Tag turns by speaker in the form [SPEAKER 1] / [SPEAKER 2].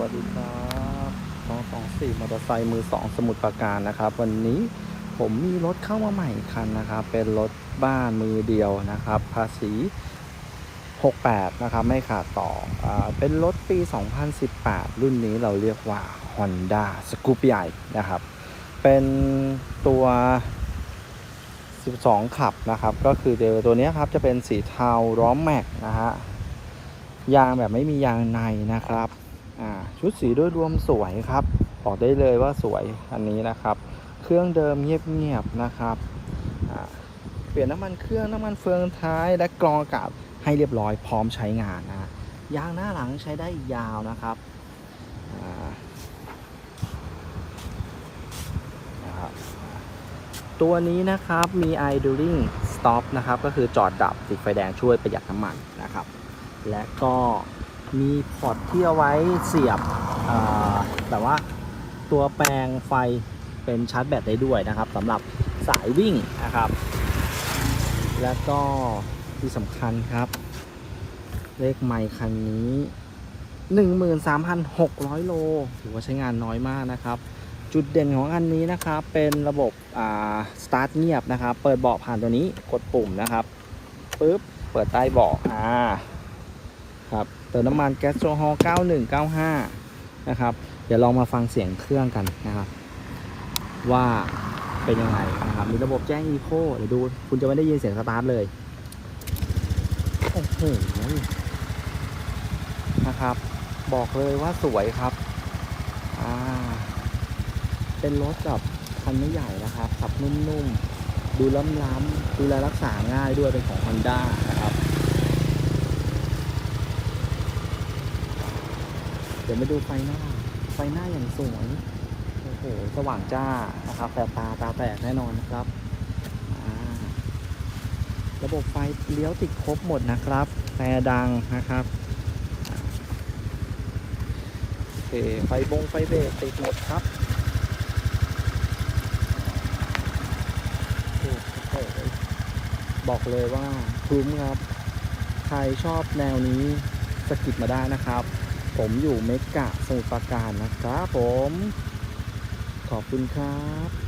[SPEAKER 1] วัสดีครับสองสองสี่มอเตอร์ไซค์มือสองสมุดประการนะครับ วันนี้ผมมีรถเข้ามาใหม่คันนะครับ เป็นรถบ้านมือเดียวนะครับ ภาษี 68 นะครับ ไม่ขาดต่ออเป็นรถปี 2018 รุ่นนี้เราเรียกว่า Honda s c o o p ใหญ่นะครับ เป็นตัว 12 ขับนะครับ ก็คือเดียวตัวนี้ครับ จะเป็นสีเทาล้อมแม็กนะฮะยางแบบไม่มียางในนะครับ ชุดสีโดยรวมสวยครับบอกได้เลยว่าสวยอันนี้นะครับ เครื่องเดิมเงียบๆนะครับเปลี่ยนน้ำมันเครื่องน้ำมันเฟืองท้ายและกรองอากาศให้เรียบร้อยพร้อมใช้งานนะยางหน้าหลังใช้ได้ยาวนะครับตัวนี้นะครับมี idling stop นะครับ ก็คือจอดดับติดไฟแดงช่วยประหยัดน้ำมันนะครับ และก็ มีพอร์ตที่เอาไว้เสียบแต่ว่าตัวแปลงไฟเป็นชาร์จแบตได้ด้วยนะครับสำหรับสายวิ่งนะครับ และก็ที่สำคัญครับ เลขไมค์คันนี้ 13,600 โล ถือว่าใช้งานน้อยมากนะครับ จุดเด่นของอันนี้นะครับ เป็นระบบอ่าสตาร์ทเงียบนะครับ เปิดเบาะผ่านตัวนี้กดปุ่มนะครับปุ๊บเปิดใต้เบาะอ่า ครับเติมน้ำมันแก๊สโซฮอล์9195 นะครับ เดี๋ยวลองมาฟังเสียงเครื่องกันนะครับ ว่าเป็นยังไงนะครับ มีระบบแจ้งอีโคเดี๋ยวดู คุณจะไม่ได้ยินเสียงสตาร์ทเลย โอ้โห นะครับ บอกเลยว่าสวยครับ อ่า เป็นรถแบบคันไม่ใหญ่นะครับขับนุ่มๆ ดูล้ำๆ ดูแลรักษาง่ายด้วยเป็นของ Honda นะครับ เดี๋ยวมาดูไฟหน้า ไฟหน้าอย่างสวยโอ้โหสว่างจ้านะครับแสบตาตาแตกแน่นอนนะครับระบบไฟเลี้ยวติดครบหมดนะครับแต่ดังนะครับโอเคไฟบงไฟเบรกติดหมดครับบอกเลยว่าคุ้มครับ ใครชอบแนวนี้สกิดมาได้นะครับ ผมอยู่เมกะสมุทรปราการนะครับผม ขอบคุณครับ